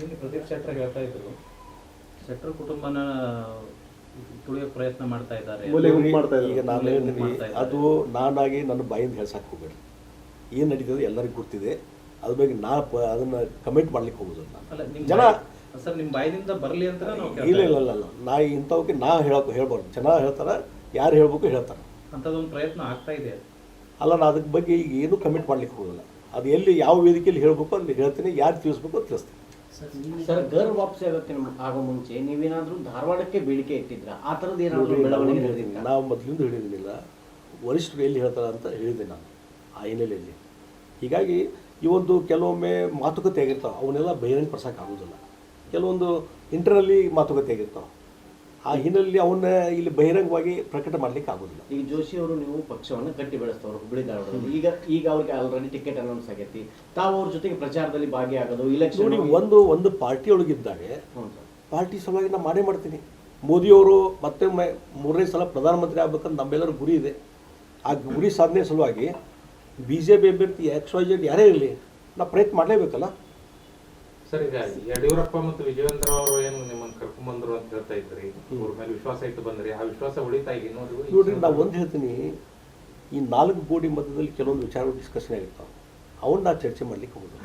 ನಿನ್ನೆ ಪ್ರದೀಪ್ ಶೆಟ್ಟರ್ ಹೇಳ್ತಾ ಇದ್ರು. ಶೆಟ್ಟರ್ ಕುಟುಂಬನ ತುಳಿಯೋ ಪ್ರಯತ್ನ ಮಾಡ್ತಾ ಇದ್ದಾರೆ. ಮಾಡ್ತಾ ಈಗ ನಾನು ಹೇಳ್ತೀನಿ ಅದು ನಾನಾಗಿ ನನ್ನ ಬಾಯಿಂದ ಹೇಳ್ಸಕ್ಕೆ ಹೋಗಬೇಡಿ. ಏನು ನಡೀತದೆ ಎಲ್ಲರಿಗೂ ಗೊತ್ತಿದೆ. ಅದ್ರ ಬಗ್ಗೆ ನಾ ಪ ಅದನ್ನು ಕಮೆಂಟ್ ಮಾಡ್ಲಿಕ್ಕೆ ಹೋಗೋದಿಲ್ಲ ನಾನು. ಅಲ್ಲ ಜನ ಸರ್ ನಿಮ್ಮ ಬಾಯಿಂದ ಬರಲಿ ಅಂತ ಇಲ್ಲ ಇಲ್ಲ. ಇಲ್ಲ ಇಲ್ಲ. ನಾ ಇಂಥವಕ್ಕೆ ನಾ ಹೇಳಕ್ ಹೇಳ್ಬಾರ್ದು. ಜನ ಹೇಳ್ತಾರೆ ಯಾರು ಹೇಳ್ಬೇಕು ಹೇಳ್ತಾರೆ. ಅಂಥದ್ದೊಂದು ಪ್ರಯತ್ನ ಆಗ್ತಾ ಇದೆ. ಅಲ್ಲ ನಾನು ಅದಕ್ಕೆ ಬಗ್ಗೆ ಈಗ ಏನು ಕಮೆಂಟ್ ಮಾಡ್ಲಿಕ್ಕೆ ಹೋಗೋಲ್ಲ ಅದು ಎಲ್ಲಿ ಯಾವ ವೇದಿಕೆಯಲ್ಲಿ ಹೇಳಬೇಕು ಅಲ್ಲಿ ಹೇಳ್ತೀನಿ ಯಾರು ತಿಳಿಸ್ಬೇಕು ಅಂತ ತಿಳಿಸ್ತೀನಿ. ಸರ್ ಗರ್ ವಾಪಸ್ ಆಗುತ್ತೆ ಆಗೋ ಮುಂಚೆ ನೀವೇನಾದ್ರೂ ಧಾರವಾಡಕ್ಕೆ ಬೇಡಿಕೆ ಇಟ್ಟಿದ್ರ? ಆ ಥರದ್ದು ಏನಾದ್ರು ಬೆಳವಣಿಗೆ ನಾವು ಮೊದಲಿಂದ ಹೇಳಿರಲಿಲ್ಲ ವರಿಷ್ಠರು ಎಲ್ಲಿ ಹೇಳ್ತಾರ ಅಂತ ಹೇಳಿದೆ ನಾನು ಆ ಹಿನ್ನೆಲೆಯಲ್ಲಿ. ಹೀಗಾಗಿ ಈ ಒಂದು ಕೆಲವೊಮ್ಮೆ ಮಾತುಕತೆ ಆಗಿರ್ತಾವೆ ಅವನ್ನೆಲ್ಲ ಬಹಿರಂಗ ಪಡಿಸೋಕ್ಕಾಗೋದಿಲ್ಲ ಕೆಲವೊಂದು ಇಂಟರ್ನಲ್ಲಿ ಮಾತುಕತೆ ಆಗಿರ್ತಾವೆ. ಆ ಹಿನ್ನೆಲೆಯಲ್ಲಿ ಅವನ್ನ ಇಲ್ಲಿ ಬಹಿರಂಗವಾಗಿ ಪ್ರಕಟ ಮಾಡ್ಲಿಕ್ಕೆ ಆಗೋದಿಲ್ಲ. ಈಗ ಜೋಶಿ ಅವರು ನೀವು ಪಕ್ಷವನ್ನು ಕಟ್ಟಿ ಬೆಳೆಸ್ತವ್ರು ಹುಬ್ಬಳ್ಳಿ ಧಾರವಾಡ ಈಗ ಈಗ ಅವ್ರಿಗೆ ಆಲ್ರೆಡಿ ಟಿಕೆಟ್ ಅನೌನ್ಸ್ ಆಗೈತಿ. ತಾವು ಅವ್ರ ಜೊತೆಗೆ ಪ್ರಚಾರದಲ್ಲಿ ಭಾಗಿಯಾಗೋದು ಇಲೆಕ್ಷನ್ ನೋಡಿ ಒಂದು ಒಂದು ಪಾರ್ಟಿಯೊಳಗಿದ್ದಾಗ ಹ್ಞೂ ಸರ್. ಪಾರ್ಟಿ ಸಲುವಾಗಿ ನಾ ಮಾಡೇ ಮಾಡ್ತೀನಿ. ಮೋದಿಯವರು ಮತ್ತೆ ಮೂರನೇ ಸಲ ಪ್ರಧಾನಮಂತ್ರಿ ಆಗ್ಬೇಕಂತ ನಮ್ಮೆಲ್ಲರ ಗುರಿ ಇದೆ. ಆ ಗುರಿ ಸಾಧನೆ ಸಲುವಾಗಿ ಬಿ ಜೆ ಪಿ ಅಭ್ಯರ್ಥಿ ಎಕ್ಸ್ ವೈ ಜೆಡ್ ಯಾರೇ ಇರಲಿ ನಾ ಪ್ರಯತ್ನ ಮಾಡಲೇಬೇಕಲ್ಲ? ಸರ್ ಯಡಿಯೂರಪ್ಪ ಮತ್ತು ವಿಜಯೇಂದ್ರ ಅವರು ಏನು ನಿಮ್ಮನ್ನ ಕರ್ಕೊಂಡ್ ಬಂದ್ರು ಅಂತ ಹೇಳ್ತಾ ಇದ್ರಿ ಅವ್ರ ಮೇಲೆ ವಿಶ್ವಾಸ ಇಟ್ಟು ಬಂದ್ರಿ, ಆ ವಿಶ್ವಾಸ ಉಳಿತಾ ಈಗ ನೋಡ್ರಿ ನಾ ಒಂದು ಹೇಳ್ತೀನಿ, ಈ ನಾಲ್ಕು ಗೋಡಿ ಮಧ್ಯದಲ್ಲಿ ಕೆಲವೊಂದು ವಿಚಾರಗಳು ಡಿಸ್ಕಷನ್ ಆಗಿರ್ತಾವೆ. ಅವನ್ನ ಚರ್ಚೆ ಮಾಡ್ಲಿಕ್ಕೆ ಹೋಗೋದು